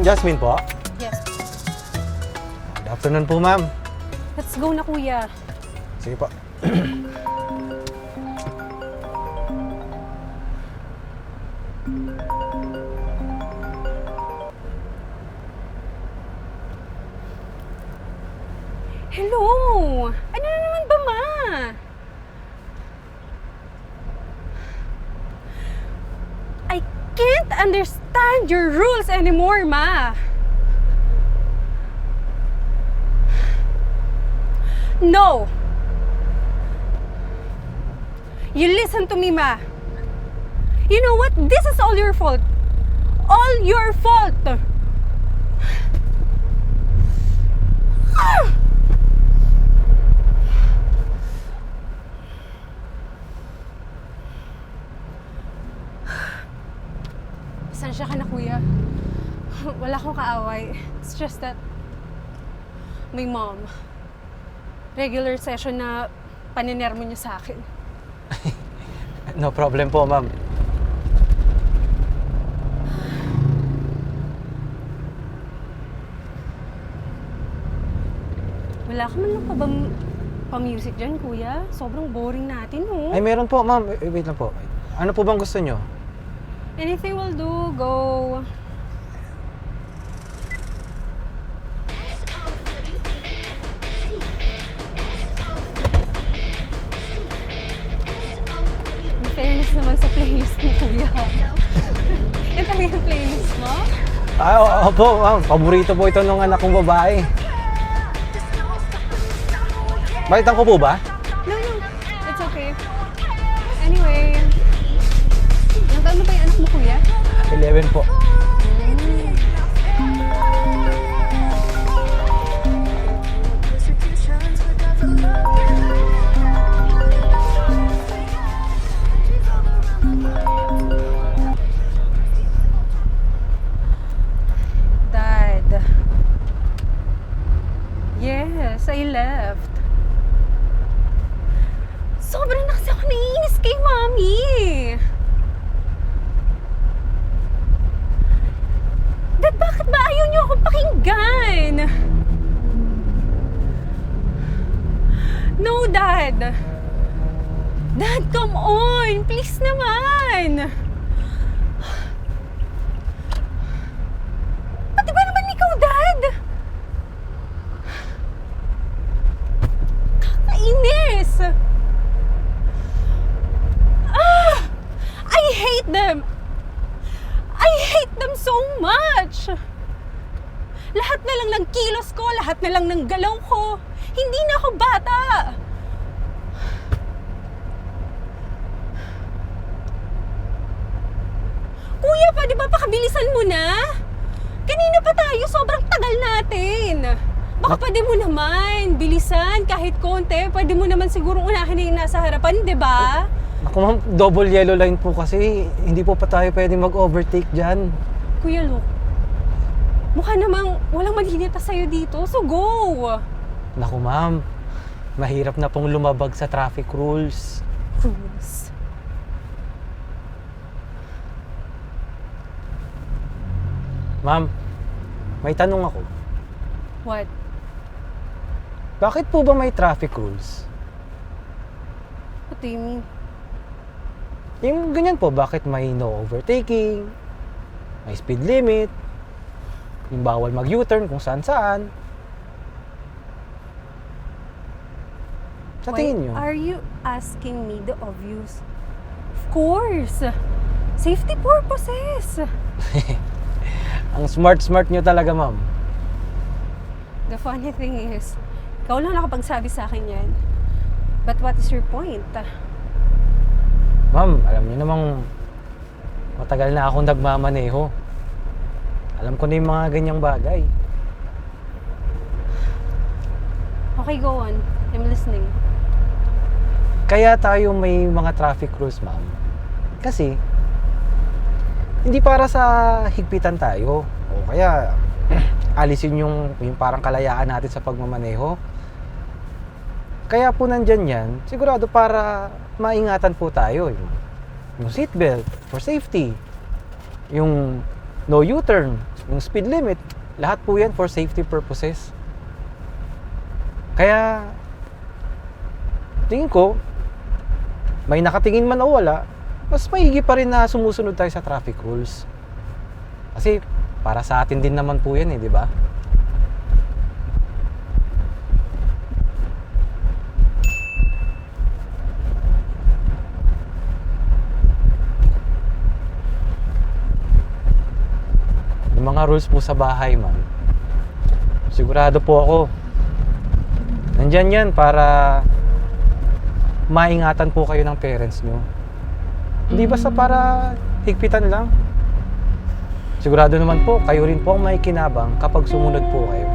Ma'am Jasmine po. Yes. Good afternoon po, ma'am. Let's go na kuya. Sige po. Hello! Ano na naman ba, ma? I understand your rules anymore, ma. No! You listen to me, ma. You know what? This is all your fault. All your fault. Ah! Pasensya ka na, kuya. Wala akong kaaway. It's just that my mom, regular session na paninermo niya sa akin. No problem po, ma'am. Wala ka man lang pa bang pa-music dyan, kuya? Sobrang boring natin, oh. Ay, meron po, ma'am. Eh, Wait lang po. Ano po bang gusto nyo? Anything will do. Go. Ah, opo, ma'am. Paborito po ito ng anak kong babae. Balitan ko po ba? No, no. It's okay. Anyway. Ilang taon na ba yung anak mo, kuya? 11 po. Pakinggan? No, Dad. Dad, come on. Please naman. Pati ba naman ikaw, Dad? Kakainis! Ah! I hate them! I hate them so much! Lahat na lang ng kilos ko, lahat na lang ng galaw ko. Hindi na ako bata! Kuya, pwede ba pakabilisan mo na? Kanina pa tayo, sobrang tagal natin. Baka pwede mo naman, bilisan, kahit konti. Pwede mo naman siguro unahin na yung nasa harapan, di ba? Ako ma'am, double yellow line po kasi hindi po pa tayo pwede mag-overtake dyan. Kuya Luke, mukha namang walang malinita sa'yo dito, so go! Naku ma'am, mahirap na pong lumabag sa traffic rules. Rules. Ma'am, may tanong ako. What? Bakit po ba may traffic rules? What do you mean? Yung ganyan po, bakit may no overtaking, may speed limit, yung bawal mag-U-turn kung saan saan. Sa tingin nyo? are you asking me the obvious? Of course! Safety purposes! Ang smart-smart nyo talaga, ma'am. The funny thing is, ikaw lang nakapagsabi sa akin yan. But what is your point? Ma'am, alam niyo namang matagal na akong nagmamaneho. Alam ko na yung mga ganyang bagay. Okay, go on. I'm listening. Kaya tayo may mga traffic rules, ma'am. Kasi, hindi para sa higpitan tayo. O kaya, alisin yung, yung parang kalayaan natin sa pagmamaneho. Kaya po nandyan yan, sigurado para maingatan po tayo. Yung, yung seatbelt for safety. Yung no U-turn, yung speed limit, lahat po yan for safety purposes. Kaya, tingin ko, may nakatingin man o wala, mas maigi pa rin na sumusunod tayo sa traffic rules. Kasi, para sa atin din naman po yan eh, di ba? Yung mga rules po sa bahay, ma'am. Sigurado po ako. Nandyan yan para maingatan po kayo ng parents nyo. Hindi basta para higpitan lang. Sigurado naman po, kayo rin po ang may kinabang kapag sumunod po kayo.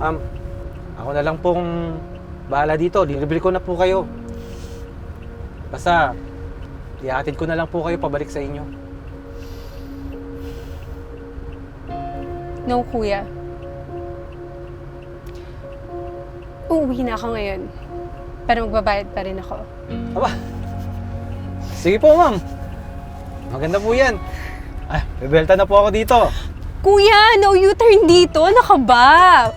Um, ako na lang pong bahala dito. Dilibre ko na po kayo. Basta, ihatid ko na lang po kayo pabalik sa inyo. No, kuya. Uuwi na ako ngayon. Pero magbabayad pa rin ako. Aba. Sige po, ma'am. Maganda po yan. Ah, bebelta na po ako dito. Kuya, no U-turn dito. Ano ka ba?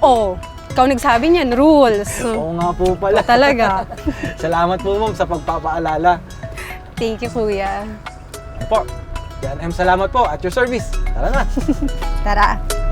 Oh, ikaw nagsabi niyan, rules. Oo nga po pala. Ba talaga? Salamat po, ma'am, sa pagpapaalala. Thank you, kuya. Po, yan, em, salamat po at your service. Tara na. Tara.